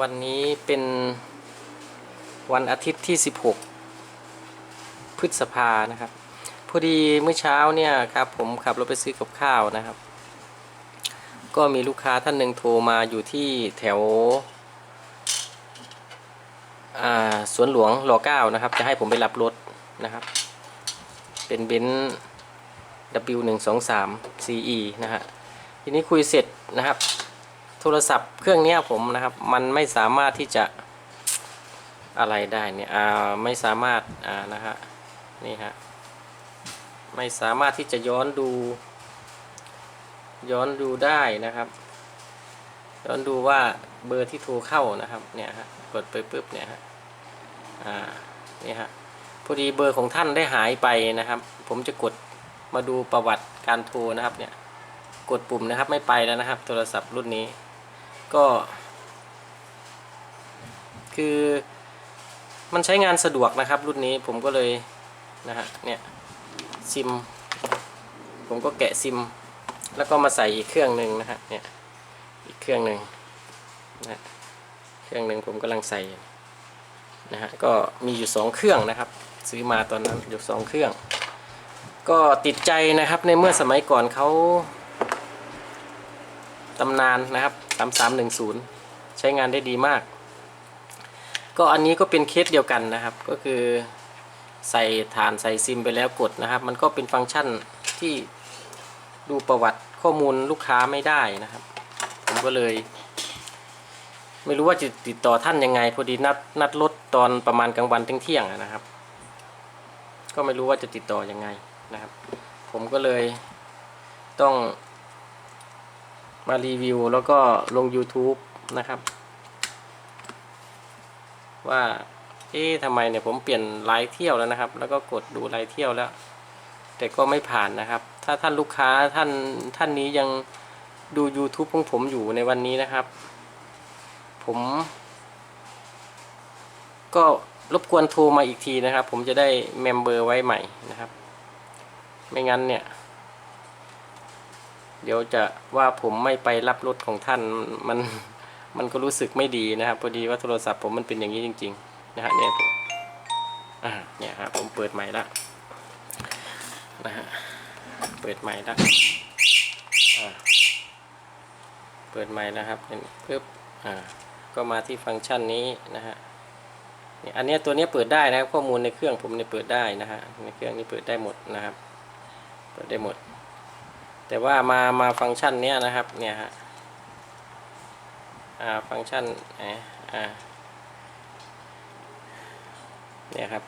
วันนี้เป็นวันอาทิตย์ที่ 16 พฤษภานะครับ พอดีเมื่อเช้าเนี่ยครับผมขับรถไปซื้อกับข้าวนะครับ ก็มีลูกค้าท่านหนึ่งโทรมาอยู่ที่แถวสวนหลวงรอเก้านะครับ จะให้ผมไปรับรถนะครับ เป็นเบนซ์ W123 CE นะฮะทีนี้คุยเสร็จนะครับ โทรศัพท์เครื่องนี้ผมนะครับ มันไม่สามารถที่จะอะไรได้เนี่ยอ่าไม่สามารถอ่านะฮะนี่ฮะไม่สามารถที่จะย้อนดู ย้อนดูได้นะครับ ย้อนดูว่าเบอร์ที่โทรเข้านะครับเนี่ยฮะกดไปปุ๊บเนี่ยฮะอ่านี่ฮะพอดีเบอร์ของท่านได้หายไปนะครับ ผมจะกดมาดูประวัติการโทรนะครับเนี่ยกดปุ่มนะครับไม่ไปแล้วนะครับ โทรศัพท์รุ่นนี้ ก็ คือมันใช้งานสะดวกนะครับ รุ่นนี้ผมก็เลยนะฮะเนี่ยซิม ผมก็แกะซิม แล้วก็มาใส่อีกเครื่องหนึ่งนะฮะเนี่ยอีกเครื่องหนึ่งนะฮะเครื่องหนึ่งผมกำลังใส่นะฮะก็มีอยู่สองเครื่องนะครับ ซื้อมาตอนนั้นอยู่สองเครื่อง ก็ติดใจนะครับในเมื่อสมัยก่อนเขาตำนานนะครับ 3310 ใช้งานได้ดีมาก ก็อันนี้ก็เป็นเคสเดียวกันนะครับ ก็คือใส่ฐานใส่ซิมไปแล้วกดนะครับ มันก็เป็นฟังก์ชันที่ดูประวัติข้อมูลลูกค้าไม่ได้นะครับ ผมก็เลย ไม่รู้ว่าจะติดต่อท่านยังไง พอดีนัดนัดรถตอนประมาณกลางวันเที่ยงนะครับ ก็ไม่รู้ว่าจะติดต่อยังไงนะครับ ผมก็เลยต้อง มารีวิวแล้วก็ลง YouTube นะครับ ว่าเอ๊ะทำไมเนี่ยผมเปลี่ยนรายเที่ยวแล้วนะครับ แล้วก็กดดูรายเที่ยวแล้ว แต่ก็ไม่ผ่านนะครับ ถ้าท่านลูกค้าท่านท่านนี้ยังดู YouTube ของผมอยู่ในวันนี้นะครับ ผม ก็รบกวนโทรมาอีกทีนะครับ ผมจะได้เมมเบอร์ไว้ใหม่นะครับ ไม่งั้นเนี่ย เดี๋ยวจะว่าผมไม่ไปรับรถของท่านมันมันก็รู้สึกไม่ดีนะครับ พอดีว่าโทรศัพท์ผมมันเป็นอย่างนี้จริง ๆ นะฮะเนี่ยผมอ่าเนี่ยครับผมเปิดใหม่ละนะฮะเปิดใหม่ละอ่าเปิดใหม่แล้วครับเป็นปึ๊บอ่าก็มาที่ฟังก์ชันนี้นะฮะเนี่ยอันเนี้ยตัวเนี้ยเปิดได้นะครับข้อมูลในเครื่องผมเนี่ยเปิดได้นะฮะในเครื่องนี้เปิดได้หมดนะครับ เปิดได้หมด แต่ว่ามามาฟังก์ชันเนี้ยนะครับเนี่ยฮะอ่าฟังก์ชันอ่าเนี่ยครับ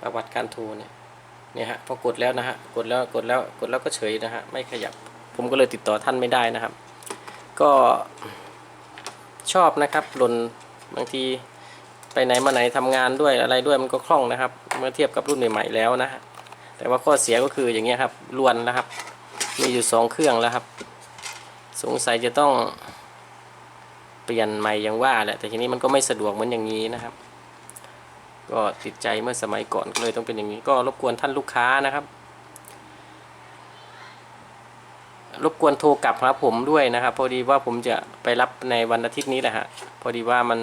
ประวัติการโทรเนี่ยเนี่ยฮะพอกดแล้วนะฮะกดแล้วกดแล้วกดแล้วก็เฉยนะฮะไม่ขยับผมก็เลยติดต่อท่านไม่ได้นะครับ ก็ชอบนะครับหล่นบางทีไปไหนมาไหนทำงานด้วยอะไรด้วยมันก็คล่องนะครับ เมื่อเทียบกับรุ่นใหม่ๆแล้วนะฮะแต่ว่าข้อเสียก็คืออย่างเงี้ยครับลวนนะครับ มีอยู่สองเครื่องแล้วครับ สงสัยจะต้องเปลี่ยนใหม่อย่างว่าแหละแต่ทีนี้มันก็ไม่สะดวกเหมือนอย่างนี้นะครับ ก็ติดใจเมื่อสมัยก่อนก็เลยต้องเป็นอย่างนี้ก็รบกวนท่านลูกค้านะครับ รบกวนโทรกลับหาผมด้วยนะครับ พอดีว่าผมจะไปรับในวันอาทิตย์นี้แหละฮะพอดีว่ามัน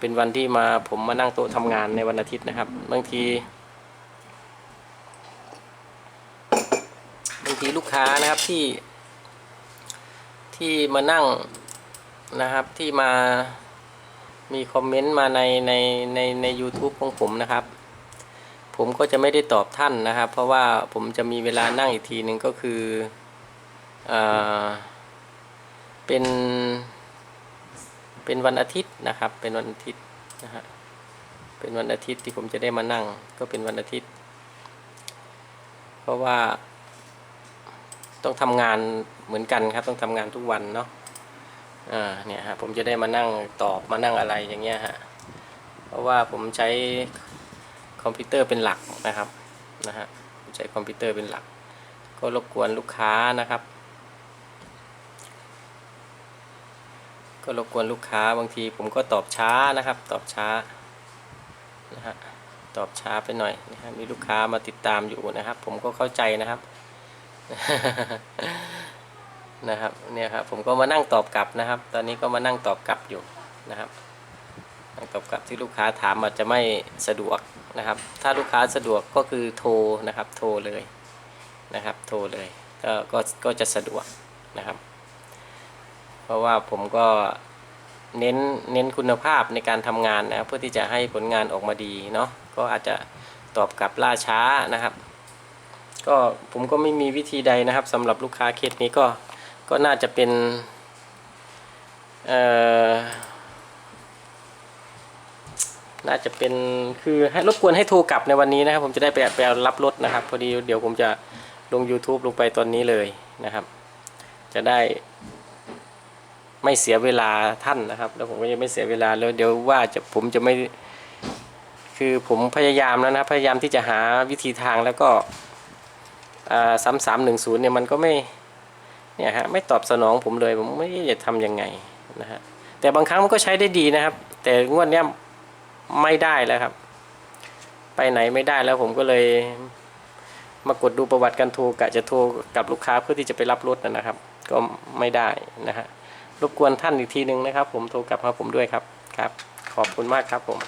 เป็นวันที่มาผมมานั่งโต๊ะทำงานในวันอาทิตย์นะครับบางที บาง ทีลูกค้านะครับที่ ที่มานั่งนะครับที่มามีคอมเมนต์มาในในในใน u t u b e ของผมนะครับ ผมก็จะไม่ได้ตอบท่านนะครับ เพราะว่าผมจะมีเวลานั่งอีกทีหนึ่งก็คือเออเป็น เป็นวันอาทิตย์นะครับ เป็นวันอาทิตย์นะฮะเป็นวันอาทิตย์ที่ผมจะได้มานั่ง ก็เป็นวันอาทิตย์ เพราะว่า ต้องทำงานเหมือนกันครับ ต้องทำงานทุกวันเนาะอ่าเนี่ยฮะผมจะได้มานั่งตอบมานั่งอะไรอย่างเงี้ยฮะเพราะว่าผมใช้คอมพิวเตอร์เป็นหลักนะครับนะฮะผมใช้คอมพิวเตอร์เป็นหลัก ก็รบกวนลูกค้านะครับ ก็รบกวนลูกค้าบางที ผมก็ตอบช้านะครับ ตอบช้านะฮะตอบช้าไปหน่อยนะฮะมีลูกค้ามาติดตามอยู่นะครับ ผมก็เข้าใจนะครับ นะครับ เนี่ยครับผมก็มานั่งตอบกลับนะครับ ตอนนี้ก็มานั่งตอบกลับอยู่นะครับกับกลับที่ลูกค้าถามอาจจะไม่สะดวกนะครับ ถ้าลูกค้าสะดวกก็คือโทรนะครับ โทรเลยนะครับ โทรเลยก็ก็ก็จะสะดวกนะครับ เพราะว่าผมก็เน้นเน้นคุณภาพในการทำงานนะเพื่อที่จะให้ผลงานออกมาดีเนาะก็อาจจะตอบกลับล่าช้านะครับ ก็ผมก็ไม่มีวิธีใดนะครับสำหรับลูกค้าเคสนี้ก็ก็น่าจะเป็นเอ่อน่าจะเป็นคือให้รบกวนให้โทรกลับในวันนี้นะครับ ผมจะได้ไปไปรับรถนะครับ พอดีเดี๋ยวผมจะลง YouTube ลงไปตอนนี้เลยนะครับ จะได้ไม่เสียเวลาท่านนะครับ แล้วผมก็จะไม่เสียเวลาแล้วเดี๋ยวว่าจะผมจะไม่คือผมพยายามแล้วนะพยายามที่จะหาวิธีทางแล้วก็ ซ้ำสามหนึ่งศูนย์เนี่ยมันก็ไม่เนี่ยฮะไม่ตอบสนองผมเลยผมไม่จะทำยังไงนะฮะแต่บางครั้งมันก็ใช้ได้ดีนะครับ แต่งวดเนี้ยไม่ได้แล้วครับ ไปไหนไม่ได้แล้วผมก็เลยมากดดูประวัติการโทรกะจะโทรกับลูกค้าเพื่อที่จะไปรับรถนะนะครับ ก็ไม่ได้นะฮะรบกวนท่านอีกทีหนึ่งนะครับ ผมโทรกลับมาผมด้วยครับครับ ขอบคุณมากครับผม